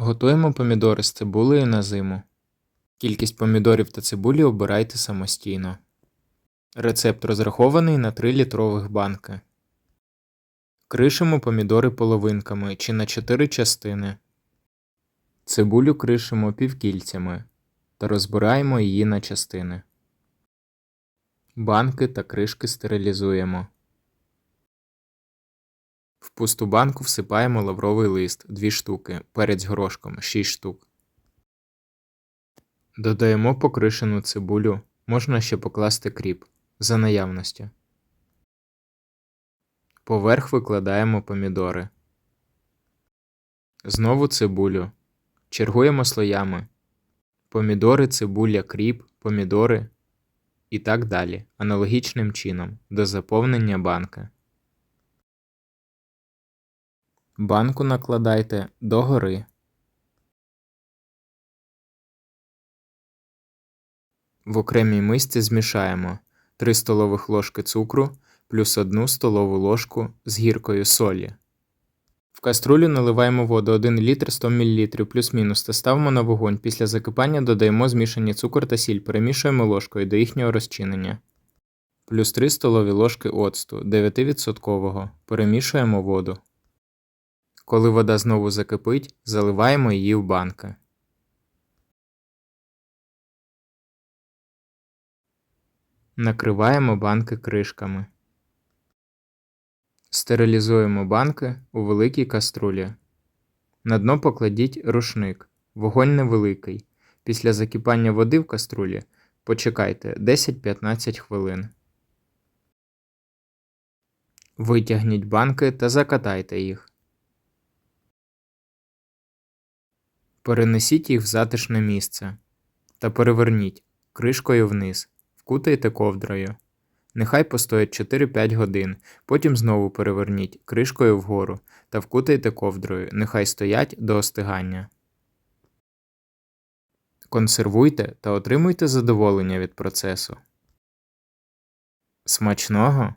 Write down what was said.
Готуємо помідори з цибулею на зиму. Кількість помідорів та цибулі обирайте самостійно. Рецепт розрахований на 3 літрових банки. Кришимо помідори половинками чи на 4 частини. Цибулю кришимо півкільцями та розбираємо її на частини. Банки та кришки стерилізуємо. В пусту банку всипаємо лавровий лист 2 штуки, перець горошком 6 штук. Додаємо покришену цибулю, можна ще покласти кріп за наявності. Поверх викладаємо помідори. Знову цибулю. Чергуємо слоями. Помідори, цибуля, кріп, помідори і так далі, аналогічним чином до заповнення банки. Банку накладайте догори. В окремій мисці змішаємо 3 столових ложки цукру плюс 1 столову ложку з гіркою солі. В каструлю наливаємо воду 1 літр 100 мл плюс-мінус та ставимо на вогонь. Після закипання додаємо змішані цукор та сіль, перемішуємо ложкою до їхнього розчинення. Плюс 3 столові ложки оцту 9%. Перемішуємо воду. Коли вода знову закипить, заливаємо її в банки. Накриваємо банки кришками. Стерилізуємо банки у великій каструлі. На дно покладіть рушник. Вогонь невеликий. Після закипання води в каструлі почекайте 10-15 хвилин. Витягніть банки та закатайте їх. Перенесіть їх в затишне місце та переверніть кришкою вниз, вкутайте ковдрою. Нехай постоять 4-5 годин, потім знову переверніть кришкою вгору та вкутайте ковдрою, нехай стоять до остигання. Консервуйте та отримуйте задоволення від процесу. Смачного!